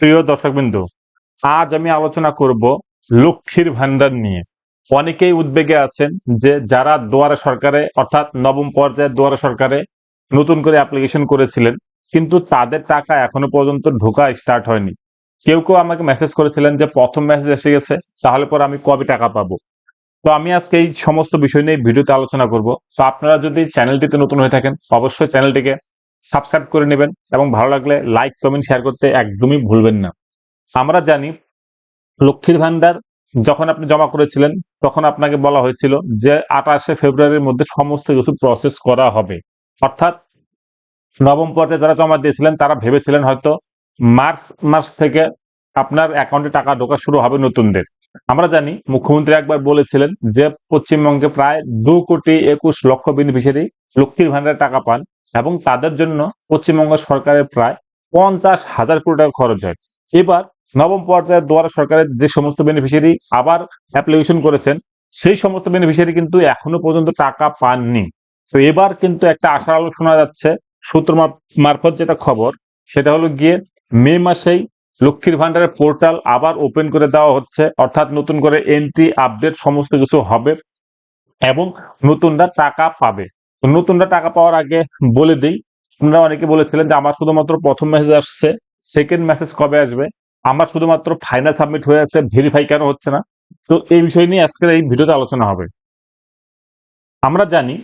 প্রিয় দর্শকবৃন্দ, আজ আমি আলোচনা করব লক্ষ্মীর ভান্ডার নিয়ে। অনেকেই উদ্বেগে আছেন যে যারা দুয়ারে সরকারে, অর্থাৎ নবম পর্যায়ে দুয়ারে সরকারে নতুন করে অ্যাপ্লিকেশন করেছিলেন, কিন্তু তাদের টাকা এখনও পর্যন্ত ঢোকা স্টার্ট হয়নি। কেউ কেউ আমাকে মেসেজ করেছিলেন যে প্রথম মেসেজ এসে গেছে, তাহলে পর আমি কবে টাকা পাবো? তো আমি আজকে এই সমস্ত বিষয় নিয়ে ভিডিওতে আলোচনা করব। তো আপনারা যদি চ্যানেলটিতে নতুন হয়ে থাকেন, অবশ্যই চ্যানেলটিকে সাবস্ক্রাইব করে নেবেন এবং ভালো লাগলে লাইক কমেন্ট শেয়ার করতে একদমই ভুলবেন না। আমরা জানি লক্ষ্মীর ভান্ডার যখন আপনি জমা করেছিলেন, তখন আপনাকে বলা হয়েছিল যে আঠাশে ফেব্রুয়ারির মধ্যে সমস্ত কিছু প্রসেস করা হবে। অর্থাৎ নবম পর্যায়ে যারা জমা দিয়েছিলেন, তারা ভেবেছিলেন হয়তো মার্চ মাস থেকে আপনার অ্যাকাউন্টে টাকা ঢোকা শুরু হবে নতুনদের। আমরা জানি মুখ্যমন্ত্রী একবার বলেছিলেন যে পশ্চিমবঙ্গে প্রায় দু কোটি একুশ লক্ষ বেনিফিশিয়ারি লক্ষ্মীর ভান্ডারে টাকা পান। এবং তাদের জন্য পশ্চিমবঙ্গ সরকারের প্রায় পঞ্চাশ হাজার কোটি টাকা খরচ হয়। এবার নবম পর্যায়ের দুয়ারে সরকারের যে সমস্ত বেনিফিশিয়ারি আবার অ্যাপ্লিকেশন করেছেন, সেই সমস্ত বেনিফিশিয়ারি কিন্তু এখনও পর্যন্ত টাকা পাননি। তো এবার কিন্তু একটা আশার আলো শোনা যাচ্ছে। সূত্র মার- মারফত যেটা খবর, সেটা হলো গিয়ে মে মাসেই লক্ষ্মীর ভান্ডারের পোর্টাল আবার ওপেন করে দেওয়া হচ্ছে। অর্থাৎ নতুন করে এন্ট্রি আপডেট সমস্ত কিছু হবে এবং নতুনরা টাকা পাবে। তো নতুনরা টাকা পাওয়ার আগে বলে দিই। আপনারা অনেকে বলেছিলেন যে, আমার শুধুমাত্র প্রথম মেসেজ আসছে সেকেন্ড মেসেজ কবে আসবে? আমার শুধুমাত্র ফাইনাল সাবমিট হয়ে আছে ভেরিফাই কেন হচ্ছে না? তো এই বিষয় নিয়ে আজকের এই ভিডিওতে আলোচনা হবে। আমরা জানি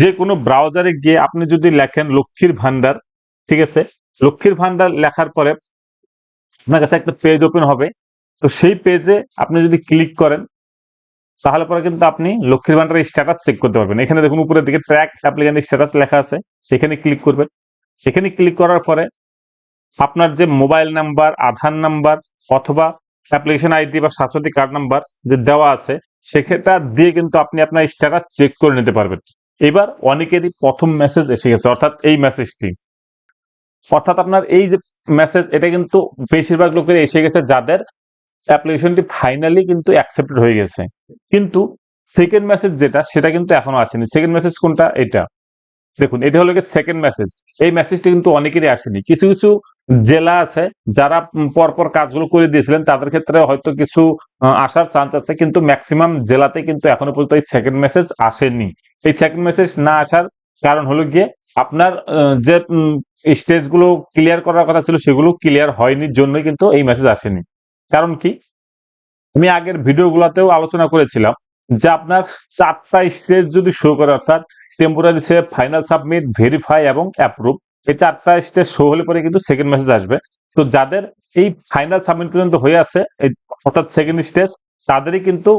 যে কোনো ব্রাউজারে গিয়ে আপনি যদি লেখেন লক্ষ্মীর ভান্ডার, ঠিক আছে? লক্ষ্মীর ভান্ডার লেখার পরে আপনার কাছে একটা পেজ ওপেন হবে। তো সেই পেজে আপনি যদি ক্লিক করেন তাহলে পরে কিন্তু আপনি লক্ষ্মীর ভান্ডারের স্ট্যাটাস চেক করতে পারবেন। এখানে দেখুন উপরের দিকে ট্র্যাক অ্যাপ্লিকেন্ট স্ট্যাটাস লেখা আছে। সেখানে ক্লিক করবেন। সেখানে ক্লিক করার পরে আপনার যে মোবাইল নাম্বার আধার নাম্বার অথবা অ্যাপ্লিকেশন আইডি বা স্বাস্থ্যসাথী কার্ড নাম্বার যে দেওয়া আছে সেটা দিয়ে কিন্তু আপনি আপনার স্ট্যাটাস চেক করে নিতে পারবেন। এবার অনেকেরই প্রথম মেসেজ এসে গেছে, অর্থাৎ এই মেসেজটি অর্থাৎ আপনার এই যে মেসেজ এটা কিন্তু বেশিরভাগ লোকের এসে গেছে যাদের অ্যাপ্লিকেশনটি ফাইনালি কিন্তু অ্যাকসেপ্টেড হয়ে গেছে। কিন্তু সেকেন্ড মেসেজ যেটা, সেটা কিন্তু এখনও আসেনি। সেকেন্ড মেসেজ কোনটা? এটা। দেখুন, এটা হলো সেকেন্ড মেসেজ এই মেসেজটা কিন্তু অনেকেরই আসেনি। কিছু কিছু জেলা আছে, যারা পরপর কাজগুলো করে দিয়েছিলেন, তাদের ক্ষেত্রে হয়তো কিছু আসার চান্স আছে, কিন্তু ম্যাক্সিমাম জেলাতে কিন্তু এখনও পর্যন্ত এই সেকেন্ড মেসেজ আসেনি। এই সেকেন্ড মেসেজ না আসার কারণ হলো গিয়ে আপনার যে স্টেজগুলো ক্লিয়ার করার কথা ছিল, সেগুলো ক্লিয়ার হয়নি, জন্যই কিন্তু এই মেসেজ আসেনি। কারণ কি? আমি আগের ভিডিওগুলোতেও আলোচনা করেছিলাম যে আপনার চারটা স্টেজ যদি শো করে, অর্থাৎ temporary save final submit verify এবং অ্যাপ্রুভ এই চারটা স্টেজ শো হলে পরে কিন্তু সেকেন্ড মেসেজ আসবে। তো যাদের এই ফাইনাল সাবমিট পর্যন্ত হয়ে আছে, এই অর্থাৎ সেকেন্ড স্টেজ তাদেরই কিন্তু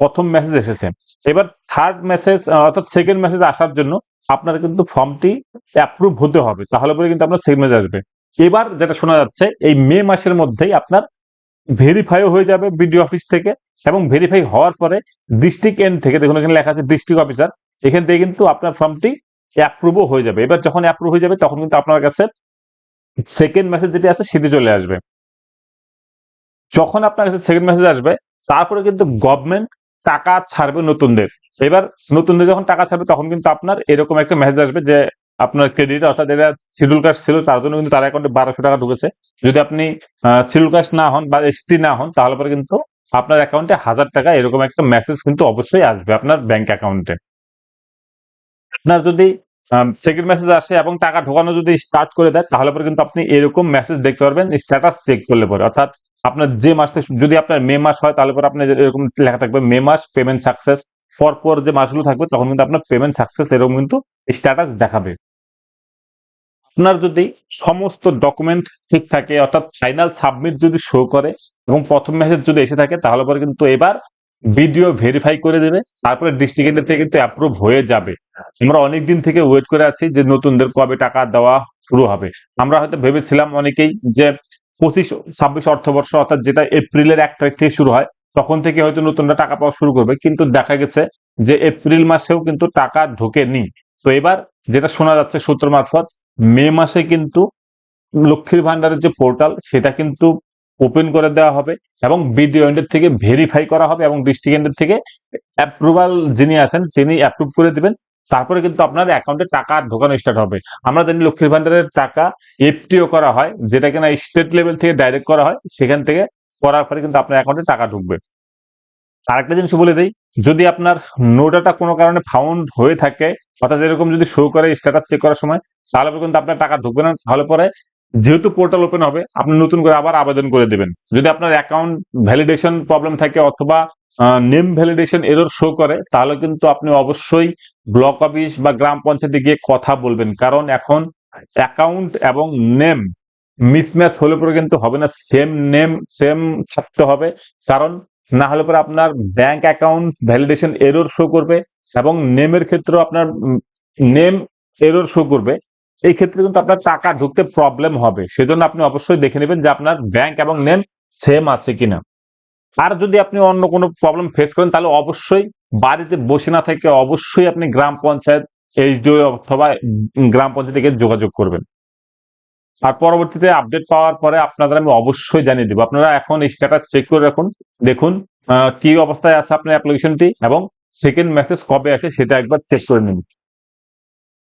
প্রথম মেসেজ এসেছে। এবার থার্ড মেসেজ অর্থাৎ সেকেন্ড মেসেজ আসার জন্য আপনার কিন্তু ফর্মটি অ্যাপ্রুভ হতে হবে। তাহলে পরে কিন্তু আপনার সেকেন্ড মেসেজ আসবে। এবার যেটা শোনা যাচ্ছে, এই মে মাসের মধ্যেই আপনার ভেরিফাইও হয়ে যাবে বিডিও অফিস থেকে এবং ভেরিফাই হওয়ার পরে ডিস্ট্রিক্ট এন্ড থেকে দেখুন এখানে লেখা আছে ডিস্ট্রিক্ট অফিসার এখান থেকে কিন্তু আপনার ফর্মটি অ্যাপ্রুভও হয়ে যাবে। এবার যখন অ্যাপ্রুভ হয়ে যাবে, তখন কিন্তু আপনার কাছে সেকেন্ড মেসেজ যেটি আছে, সেটি চলে আসবে। যখন আপনার কাছে সেকেন্ড মেসেজ আসবে, তারপরে কিন্তু গভর্নমেন্ট টাকা ছাড়বে নতুনদের। এবার নতুনদের যখন টাকা ছাড়বে, তখন কিন্তু আপনার এরকম একটা মেসেজ আসবে যে আপনার ক্রেডিট অর্থাৎ এটা শিডিউল কাস্ট ছিল, তার জন্য কিন্তু তার অ্যাকাউন্টে বারোশো টাকা ঢুকেছে। যদি আপনি শিডিউল কাস্ট না হন বা এসটি না হন, তাহলে পরে কিন্তু আপনার অ্যাকাউন্টে হাজার টাকা এরকম একটা মেসেজ কিন্তু অবশ্যই আসবে আপনার ব্যাংক অ্যাকাউন্টে আপনার যদি সেকেন্ড মেসেজ আসে এবং টাকা ঢোকানো যদি স্টার্ট করে দেয়, তাহলে পরে কিন্তু আপনি এরকম মেসেজ দেখতে পারবেন স্ট্যাটাস চেক করলে পরে। অর্থাৎ আপনার যে মাসটা, যদি আপনার মে মাস হয়, তাহলে পরে আপনার এরকম লেখা থাকবে, মে মাস পেমেন্ট সাকসেস পরপর যে মাসগুলো থাকবে, তখন কিন্তু আপনার পেমেন্ট সাকসেস এরকম কিন্তু স্ট্যাটাস দেখাবে। আপনার যদি সমস্ত ডকুমেন্ট ঠিক থাকে, অর্থাৎ ফাইনাল সাবমিট যদি শো করে এবং প্রথম মেসেজ যদি এসে থাকে, তাহলে পরে কিন্তু এবার ভিডিও ভেরিফাই করে দেবে, তারপরে ডিস্ট্রিক্ট থেকে কিন্তু অ্যাপ্রুভ হয়ে যাবে। আমরা অনেক দিন থেকে ওয়েট করে আছি যে নতুনদের কবে টাকা দেওয়া শুরু হবে। আমরা হয়তো ভেবেছিলাম অনেকেই যে পঁচিশ, ছাব্বিশ অর্থবর্ষ, অর্থাৎ যেটা এপ্রিলের এক তারিখ থেকে শুরু হয়, তখন থেকে হয়তো নতুনরা টাকা পাওয়া শুরু করবে। কিন্তু দেখা গেছে যে এপ্রিল মাসেও কিন্তু টাকা ঢোকেনি। তো এবার যেটা শোনা যাচ্ছে সূত্র মারফত মে মাসে কিন্তু লক্ষ্মীর ভান্ডারের যে পোর্টাল সেটা কিন্তু ওপেন করে দেওয়া হবে এবং বিডিও এন্ডের থেকে ভেরিফাই করা হবে এবং ডিস্ট্রিক্ট এন্ডের থেকে অ্যাপ্রুভাল যিনি আছেন, তিনি অ্যাপ্রুভ করে দেবেন। তারপরে কিন্তু আপনার অ্যাকাউন্টে টাকা ঢোকানো স্টার্ট হবে। আমরা জানি লক্ষ্মীর ভান্ডারের টাকা এফটিও করা হয়, যেটা কিনা স্টেট লেভেল থেকে ডাইরেক্ট করা হয়, সেখান থেকে করার পরে কিন্তু আপনার অ্যাকাউন্টে টাকা ঢুকবে। আরেকটা জিনিস বলে দিই যদি আপনার নোটাটা কোনো কারণে ফাউন্ড হয়ে থাকে, অর্থাৎ এরকম যদি শো করে স্ট্যাটাস চেক করার সময়, তাহলে কিন্তু আপনার টাকা ঢুকবে না তাহলে পরে যেহেতু পোর্টাল ওপেন হবে, আপনি নতুন করে আবার আবেদন করে দেবেন। যদি আপনার অ্যাকাউন্ট ভ্যালিডেশন প্রবলেম থাকে অথবা নেম ভ্যালিডেশন এরর শো করে, তাহলে কিন্তু আপনি অবশ্যই ব্লক অফিস বা গ্রাম পঞ্চায়েতে গিয়ে কথা বলবেন। কারণ এখন অ্যাকাউন্ট এবং নেম মিসম্যাচ হলে পরে কিন্তু হবে না সেম নেম সেম থাকতে হবে। কারণ না হলে পরে আপনার bank account validation error show করবে এবং নেমের ক্ষেত্রেও আপনার নেম এরর শো করবে। এই ক্ষেত্রে কিন্তু আপনার টাকা ঢুকতে প্রবলেম হবে। সেজন্য আপনি অবশ্যই দেখে নেবেন যে আপনার ব্যাংক এবং নেম সেম আছে কিনা। আর যদি আপনি অন্য কোনো প্রবলেম ফেস করেন, তাহলে অবশ্যই বাড়িতে বসে না থেকে অবশ্যই আপনি গ্রাম পঞ্চায়েত, এইচডিও অথবা গ্রাম পঞ্চায়েত থেকে যোগাযোগ করবেন। আর পরবর্তীতে আপডেট পাওয়ার পরে আপনাদের আমি অবশ্যই জানিয়ে দেবো। আপনারা এখন স্ট্যাটাস চেক করে রাখুন, দেখুন কি অবস্থায় আছে আপনার অ্যাপ্লিকেশনটি এবং সেকেন্ড মেসেজ কবে আসে সেটা একবার চেক করে নিন।